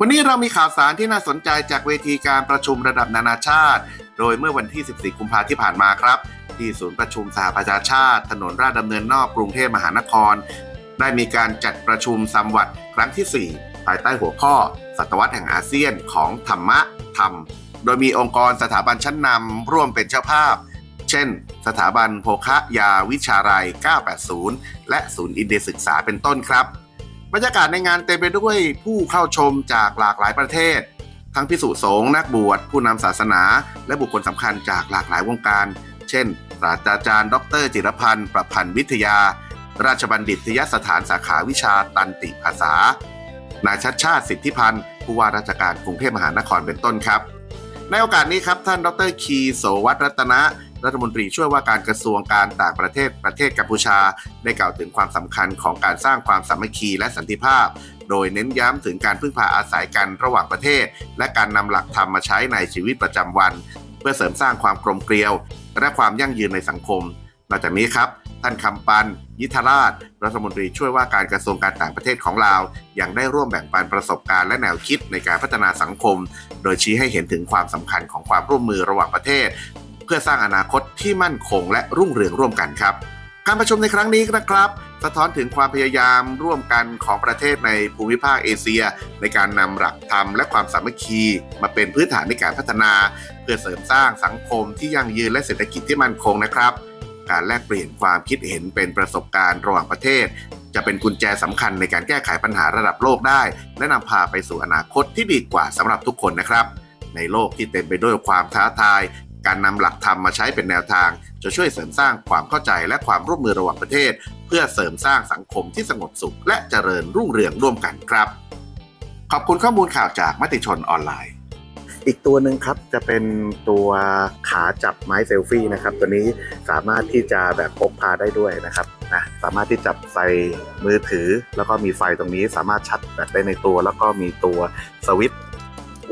วันนี้เรามีข่าวสารที่น่าสนใจจากเวทีการประชุมระดับนานาชาติ โดยเมื่อวันที่ 14 กุมภาพันธ์ที่ผ่านมาครับ ที่ศูนย์ประชุมสหประชาชาติ ถนนราชดำเนินนอกกรุงเทพมหานคร ได้มีการจัดประชุมซัมวัดครั้งที่ 4 ภายใต้หัวข้อ ศตวรรษแห่งอาเซียนของธรรมะธรรม โดยมีองค์กรสถาบันชั้นนำร่วมเป็นเจ้าภาพ เช่น สถาบันโภคะยาวิชาลัย 980 และศูนย์อินเดียศึกษาเป็นต้นครับ บรรยากาศในงานเต็มไปด้วยผู้เข้าชมจากหลากหลายประเทศ ทั้งพิสุสงฆ์นักบวชผู้นำศาสนา และบุคคลสำคัญจากหลากหลายวงการ เช่นศาสตราจารย์ ดร จิรพันธ์ ประพันธ์วิทยา ราชบัณฑิตยสถานสาขาวิชาตันติภาษา นายชัดชาติสิทธิพันธ์ผู้ว่าราชการกรุงเทพมหานครเป็นต้นครับ ในโอกาสนี้ครับท่านดรคีโสวัตรรัตนะรัฐมนตรีช่วยว่าการกระทรวงการต่างประเทศประเทศกัมพูชา ได้กล่าวถึงความสำคัญของการสร้างความสามัคคีและสันติภาพ โดยเน้นย้ำถึงการพึ่งพาอาศัยกันระหว่างประเทศ และการนำหลักธรรมมาใช้ในชีวิตประจำวัน เพื่อเสริมสร้างความกลมเกลียว และความยั่งยืนในสังคม นอกจากนี้ครับ ท่านคำปัน ยิทธราช รัฐมนตรีช่วยว่าการกระทรวงการต่างประเทศของลาว ยังได้ร่วมแบ่งปันประสบการณ์และแนวคิดในการพัฒนาสังคม โดยชี้ให้เห็นถึงความสำคัญของความร่วมมือระหว่างประเทศ เพื่อสร้างอนาคตที่มั่นคงและรุ่งเรืองร่วมกันครับการประชุมในครั้งนี้นะครับ สะท้อนถึงความพยายามร่วมกันของประเทศในภูมิภาคเอเชีย ในการนำหลักธรรมและความสามัคคี มาเป็นพื้นฐานในการพัฒนา เพื่อเสริมสร้างสังคมที่ยั่งยืนและเศรษฐกิจที่มั่นคงนะครับ การแลกเปลี่ยนความคิดเห็นเป็นประสบการณ์ระหว่างประเทศ จะเป็นกุญแจสำคัญในการแก้ไขปัญหาระดับโลกได้ และนำพาไปสู่อนาคตที่ดีกว่าสำหรับทุกคนนะครับ ในโลกที่เต็มไปด้วยความท้าทาย การนำหลักธรรมมาใช้เป็นแนวทาง จะช่วยเสริมสร้างความเข้าใจและความร่วมมือระหว่างประเทศ เพื่อเสริมสร้างสังคมที่สงบสุข และเจริญรุ่งเรืองร่วมกันครับ ขอบคุณข้อมูลข่าวจากมติชนออนไลน์ อีกตัวหนึ่งครับจะเป็นตัวขาจับไม้เซลฟี่นะครับ ตัวนี้สามารถที่จะแบบพกพาได้ด้วยนะครับนะสามารถที่จับไฟมือถือ แล้วก็มีไฟตรงนี้สามารถชัดแบตได้ในตัว แล้วก็มีตัวสวิตช์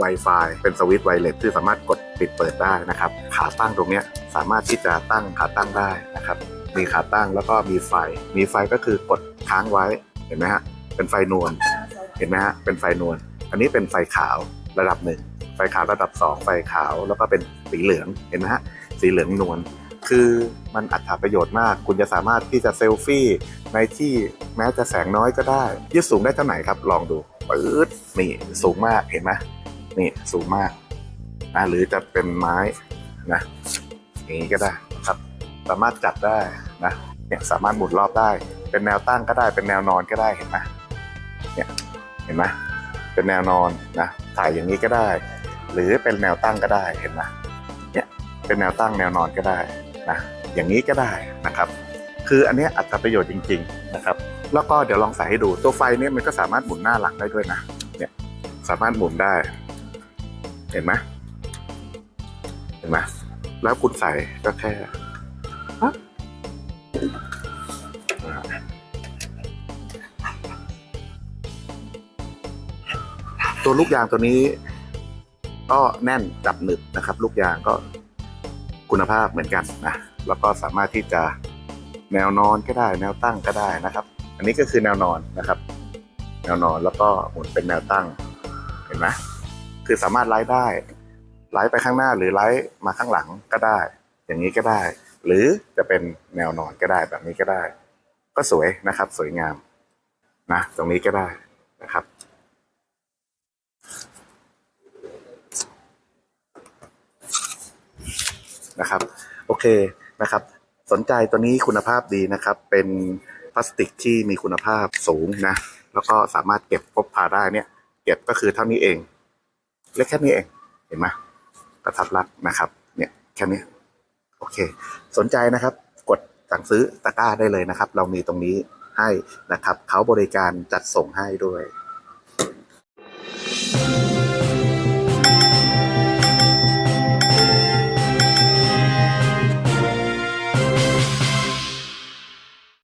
Wi-Fi เป็นสวิตช์ไวเลสที่สามารถกดปิดเปิดได้นะครับ ขาตั้งตรงนี้สามารถที่จะตั้งขาตั้งได้นะครับ มีขาตั้งแล้วก็มีไฟ มีไฟก็คือกดค้างไว้เห็นไหมฮะเป็นไฟนวลเห็นไหมฮะเป็นไฟนวลอันนี้เป็นไฟขาวระดับหนึ่ง ขาวระดับ 2 ไฟขาวแล้วก็เป็นสีเหลืองเห็นไหมฮะสีเหลืองนวลคือมันอัตราประโยชน์มาก คุณจะสามารถที่จะเซลฟี่ในที่แม้จะแสงน้อยก็ได้ยืดสูงได้เท่าไหร่ครับ ลองดูปื๊ดนี่สูงมากเห็นไหมนี่สูงมากนะหรือจะเป็นไม้นะอย่างนี้ก็ได้ครับ สามารถจับได้นะเนี่ยสามารถหมุนรอบได้ เป็นแนวตั้งก็ได้ เป็นแนวนอนก็ได้เห็นไหมเนี่ยเห็นไหมเป็นแนวนอนนะถ่ายอย่างนี้ก็ได้ หรือเป็นแนวตั้งก็ได้เห็นไหมเนี่ยเป็นแนวตั้งแนวนอนก็ได้นะอย่างนี้ก็ได้นะครับ คืออันนี้อัตราประโยชน์จริง ๆนะครับ แล้วก็เดี๋ยวลองใส่ให้ดูตัวไฟเนี่ยมันก็สามารถหมุนหน้าหลังได้ด้วยนะเนี่ยสามารถหมุนได้ เห็นไหมเห็นไหมแล้วคุณใส่ก็แค่ตัวลูกยางตัวนี้ ก็แน่นจับหนึบนะครับ ลูกยางก็คุณภาพเหมือนกันนะแล้วก็สามารถที่จะแนวนอนก็ได้ แนวตั้งก็ได้นะครับ อันนี้ก็คือแนวนอนนะครับ แนวนอนแล้วก็หมุนเป็นแนวตั้งเห็นไหมคือสามารถไลฟ์ได้ไลฟ์ไปข้างหน้าหรือไลฟ์มาข้างหลังก็ได้ อย่างนี้ก็ได้ หรือจะเป็นแนวนอนก็ได้แบบนี้ก็ได้ ก็สวยนะครับ สวยงามนะตรงนี้ก็ได้นะครับ นะครับ โอเคนะครับ สนใจตัวนี้คุณภาพดีนะครับ เป็นพลาสติกที่มีคุณภาพสูงนะ แล้วก็สามารถเก็บพกพาได้เนี่ย เก็บก็คือเท่านี้เอง เล็กแค่นี้เอง เห็นไหมกระทัดรัดนะครับ เนี่ยแค่นี้ โอเค สนใจนะครับ กดสั่งซื้อตะกร้าได้เลยนะครับ เรามีตรงนี้ให้นะครับ เขาบริการจัดส่งให้ด้วย Thank